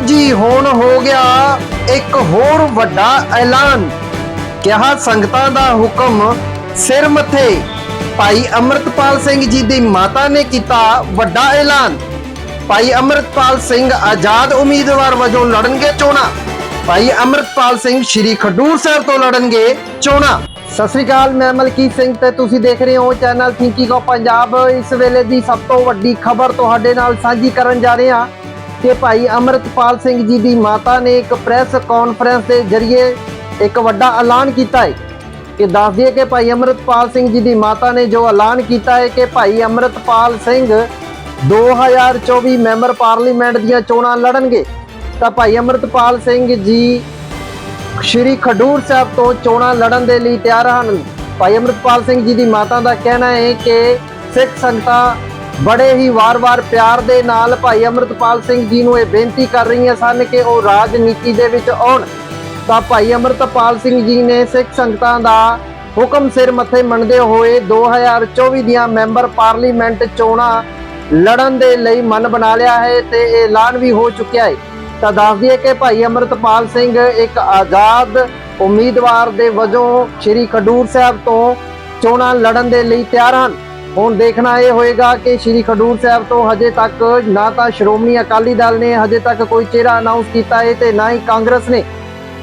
ਜੀ, ਹੁਣ ਹੋ ਗਿਆ ਇੱਕ ਹੋਰ ਵੱਡਾ ਐਲਾਨ। ਕਿਹਾ ਸੰਗਤਾਂ ਦਾ ਹੁਕਮ ਸਿਰ ਮੱਥੇ। ਭਾਈ ਅਮਰਤਪਾਲ ਸਿੰਘ ਜੀ ਦੀ ਮਾਤਾ ਨੇ ਕੀਤਾ ਵੱਡਾ ਐਲਾਨ। ਭਾਈ ਅਮਰਤਪਾਲ ਸਿੰਘ ਆਜ਼ਾਦ ਉਮੀਦਵਾਰ ਵਜੋਂ ਲੜਨਗੇ ਚੋਣਾਂ। ਭਾਈ ਅਮਰਤਪਾਲ ਸਿੰਘ ਸ਼੍ਰੀ ਖਡੂਰ ਸਾਹਿਬ ਤੋਂ ਲੜਨਗੇ ਚੋਣਾਂ। ਸਤਿ ਸ੍ਰੀ ਅਕਾਲ, ਮੈਂ ਮਲਕੀਤ ਸਿੰਘ ਤੇ ਤੁਸੀਂ ਦੇਖ ਰਹੇ ਹੋ ਚੈਨਲ ਥਿੰਕਿੰਗ ਆਫ ਪੰਜਾਬ। ਇਸ ਵੇਲੇ ਦੀ ਸਭ ਤੋਂ ਵੱਡੀ ਖਬਰ ਤੁਹਾਡੇ ਨਾਲ ਸਾਂਝੀ ਕਰਨ ਜਾ ਰਹੇ ਹਾਂ। ਕਿ ਭਾਈ ਅਮਰਤਪਾਲ ਸਿੰਘ ਜੀ ਦੀ ਮਾਤਾ ਨੇ ਇੱਕ ਪ੍ਰੈਸ ਕਾਨਫਰੰਸ ਦੇ ਜ਼ਰੀਏ ਇੱਕ ਵੱਡਾ ਐਲਾਨ ਕੀਤਾ ਹੈ। ਕਿ ਦੱਸ ਦਈਏ ਕਿ ਭਾਈ ਅਮਰਤਪਾਲ ਸਿੰਘ ਜੀ ਦੀ ਮਾਤਾ ਨੇ ਜੋ ਐਲਾਨ ਕੀਤਾ ਹੈ ਕਿ ਭਾਈ ਅਮਰਤਪਾਲ ਸਿੰਘ 2024 ਮੈਂਬਰ ਪਾਰਲੀਮੈਂਟ ਦੀਆਂ ਚੋਣਾਂ ਲੜਨਗੇ, ਤਾਂ ਭਾਈ ਅਮਰਤਪਾਲ ਸਿੰਘ ਜੀ ਸ਼੍ਰੀ ਖਡੂਰ ਸਾਹਿਬ ਤੋਂ ਚੋਣਾਂ ਲੜਨ ਦੇ ਲਈ ਤਿਆਰ ਹਨ। ਭਾਈ ਅਮਰਤਪਾਲ ਸਿੰਘ ਜੀ ਦੀ ਮਾਤਾ ਦਾ ਕਹਿਣਾ ਹੈ ਕਿ ਸਿੱਖ ਸੰਗਤਾਂ ਬੜੇ ਹੀ ਵਾਰ-ਵਾਰ ਪਿਆਰ ਦੇ ਨਾਲ ਭਾਈ ਅਮਰਤਪਾਲ ਸਿੰਘ ਜੀ ਨੂੰ ਇਹ ਬੇਨਤੀ ਕਰ ਰਹੀਆਂ ਸਨ ਕਿ ਉਹ ਰਾਜਨੀਤੀ ਦੇ ਵਿੱਚ ਆਉਣ। ਤਾਂ ਭਾਈ ਅਮਰਤਪਾਲ ਸਿੰਘ ਜੀ ਨੇ ਸਿੱਖ ਸੰਗਤਾਂ ਦਾ ਹੁਕਮ ਸਿਰ ਮੱਥੇ ਮੰਨਦੇ ਹੋਏ 2024 ਦੀਆਂ ਮੈਂਬਰ ਪਾਰਲੀਮੈਂਟ ਚੋਣਾਂ ਲੜਨ ਦੇ ਲਈ ਮਨ ਬਣਾ ਲਿਆ ਹੈ ਤੇ ਇਹ ਐਲਾਨ ਵੀ ਹੋ ਚੁੱਕਿਆ ਹੈ। ਤਾਂ ਦੱਸ ਦਈਏ ਕਿ ਭਾਈ ਅਮਰਤਪਾਲ ਸਿੰਘ ਇੱਕ ਆਜ਼ਾਦ ਉਮੀਦਵਾਰ ਦੇ ਵਜੋਂ ਸ਼੍ਰੀ ਖਡੂਰ ਸਾਹਿਬ ਤੋਂ ਚੋਣਾਂ ਲੜਨ ਦੇ ਲਈ ਤਿਆਰ ਹਨ। ਹੁਣ ਦੇਖਣਾ ਇਹ ਹੋਏਗਾ ਕਿ ਸ਼੍ਰੀ ਖਡੂਰ ਸਾਹਿਬ ਤੋਂ ਹਜੇ ਤੱਕ ਨਾ ਤਾਂ ਸ਼੍ਰੋਮਣੀ ਅਕਾਲੀ ਦਲ ਨੇ ਹਜੇ ਤੱਕ ਕੋਈ ਚਿਹਰਾ ਅਨਾਉਂਸ ਕੀਤਾ ਹੈ ਤੇ ਨਾ ਹੀ ਕਾਂਗਰਸ ਨੇ।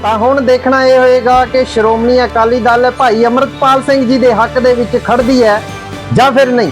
ਤਾਂ ਹੁਣ ਦੇਖਣਾ ਇਹ ਹੋਏਗਾ ਕਿ ਸ਼੍ਰੋਮਣੀ ਅਕਾਲੀ ਦਲ ਭਾਈ ਅਮਰਤਪਾਲ ਸਿੰਘ ਜੀ ਦੇ ਹੱਕ ਦੇ ਵਿੱਚ ਖੜਦੀ ਹੈ ਜਾਂ ਫਿਰ ਨਹੀਂ।